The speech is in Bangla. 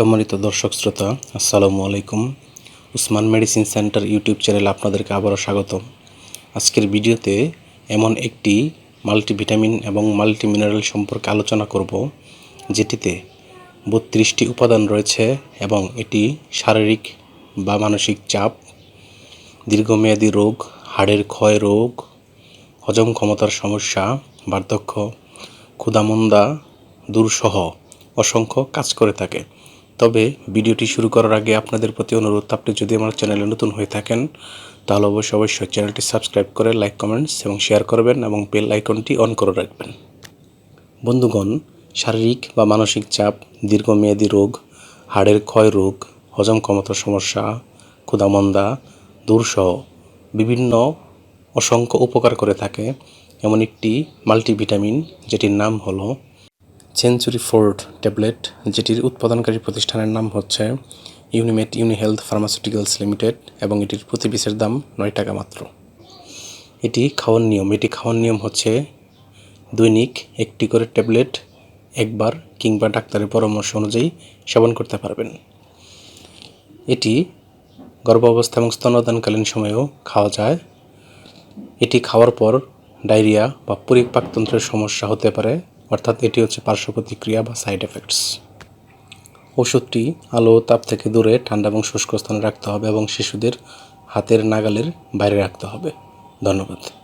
সম্মানিত দর্শক শ্রোতা, আসসালামু আলাইকুম। উসমান মেডিসিন সেন্টার ইউটিউব চ্যানেলে আপনাদেরকে আবারও স্বাগতম। আজকের ভিডিওতে এমন একটি মাল্টিভিটামিন এবং মাল্টি মিনারেল সম্পর্কে আলোচনা করব, যেটিতে বত্রিশটি উপাদান রয়েছে এবং এটি শারীরিক বা মানসিক চাপ, দীর্ঘমেয়াদী রোগ, হাড়ের ক্ষয় রোগ, হজম ক্ষমতার সমস্যা, বার্ধক্য, ক্ষুধামন্দা দূরসহ অসংখ্য কাজ করে থাকে। তবে ভিডিওটি শুরু করার আগে আপনাদের প্রতি অনুরোধ, আপনি যদি আমার চ্যানেলে নতুন হয়ে থাকেন, তাহলে অবশ্যই অবশ্যই চ্যানেলটি সাবস্ক্রাইব করে লাইক, কমেন্টস এবং শেয়ার করবেন এবং বেল আইকনটি অন করে রাখবেন। বন্ধুগণ, শারীরিক বা মানসিক চাপ, দীর্ঘমেয়াদী রোগ, হাড়ের ক্ষয় রোগ, হজম ক্ষমতার সমস্যা, ক্ষুধামন্দা, দূরসহ বিভিন্ন অসংখ্য উপকার করে থাকে। এমন একটি মাল্টিভিটামিন, যেটির নাম হলো সেঞ্চুরি ফোর্ড ট্যাবলেট যেটির উৎপাদনকারী প্রতিষ্ঠানের নাম হচ্ছে Unimed Unihealth pharmaceuticals limited এবং এটির প্রতি পিসের দাম নয় টাকা মাত্র। এটি খাওয়ার নিয়ম, এটি খাওয়ার নিয়ম হচ্ছে দৈনিক একটি করে ট্যাবলেট একবার কিংবা ডাক্তারের পরামর্শ অনুযায়ী সেবন করতে পারবেন। এটি গর্ভাবস্থা এবং স্তনদানকালীন সময়েও খাওয়া যায়। এটি খাওয়ার পর ডায়রিয়া বা পরিপাকতন্ত্রের সমস্যা হতে পারে। অর্থাৎ এটি হচ্ছে পার্শ্ব প্রতিক্রিয়া বা সাইড এফেক্টস ওষুধটি আলো, তাপ থেকে দূরে, ঠান্ডা এবং শুষ্ক স্থানে রাখতে হবে এবং শিশুদের হাতের নাগালের বাইরে রাখতে হবে। ধন্যবাদ।